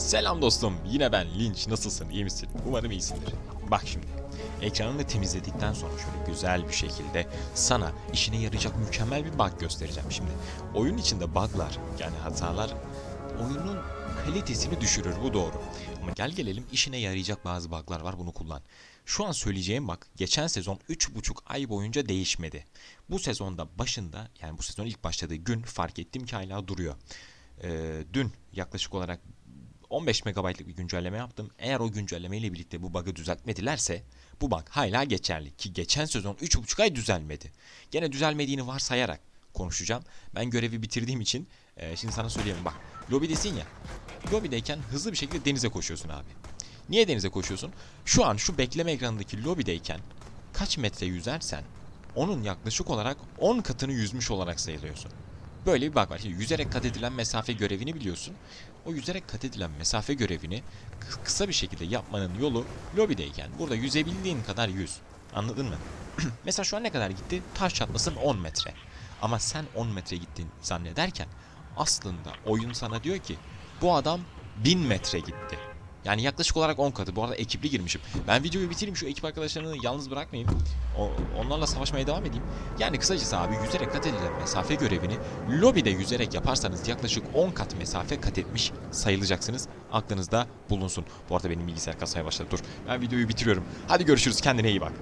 Selam dostum, yine ben Lynch. Nasılsın, iyi misin? Umarım iyisindir. Bak şimdi, ekranını temizledikten sonra şöyle güzel bir şekilde sana işine yarayacak mükemmel bir bug göstereceğim. Şimdi oyun içinde buglar yani hatalar oyunun kalitesini düşürür bu doğru. Ama gel gelelim işine yarayacak bazı buglar var bunu kullan. Şu an söyleyeceğim bak geçen sezon 3,5 ay boyunca değişmedi. Bu sezonda başında yani bu sezon ilk başladığı gün fark ettim ki hala duruyor. Ee, dün yaklaşık olarak 15 MB'lık bir güncelleme yaptım. Eğer o güncelleme ile birlikte bu bug'ı düzeltmedilerse bu bug hala geçerli ki geçen sezon 3,5 ay düzelmedi. Gene düzelmediğini varsayarak konuşacağım. Ben görevi bitirdiğim için e, şimdi sana söyleyeyim bak. Lobidesin ya. Lobideyken hızlı bir şekilde denize koşuyorsun abi. Niye denize koşuyorsun? Şu an şu bekleme ekranındaki lobideyken kaç metre yüzersen onun yaklaşık olarak 10 katını yüzmüş olarak sayılıyorsun. Böyle bir bug var. Şimdi yüzerek kat edilen mesafe görevini biliyorsun. O yüzerek kat edilen mesafe görevini kı- kısa bir şekilde yapmanın yolu lobideyken burada yüzebildiğin kadar yüz. Anladın mı? Mesela şu an ne kadar gitti? Taş çatlasın 10 metre. Ama sen 10 metre gittin zannederken aslında oyun sana diyor ki bu adam 1000 metre gitti. Yani yaklaşık olarak 10 katı. Bu arada ekipli girmişim. Ben videoyu bitireyim şu ekip arkadaşlarını yalnız bırakmayayım. O, onlarla savaşmaya devam edeyim. Yani kısacası abi yüzerek kat edilen mesafe görevini lobide yüzerek yaparsanız yaklaşık 10 kat mesafe kat etmiş sayılacaksınız. Aklınızda bulunsun. Bu arada benim bilgisayar kasaya başladı. Dur ben videoyu bitiriyorum. Hadi görüşürüz kendine iyi bak.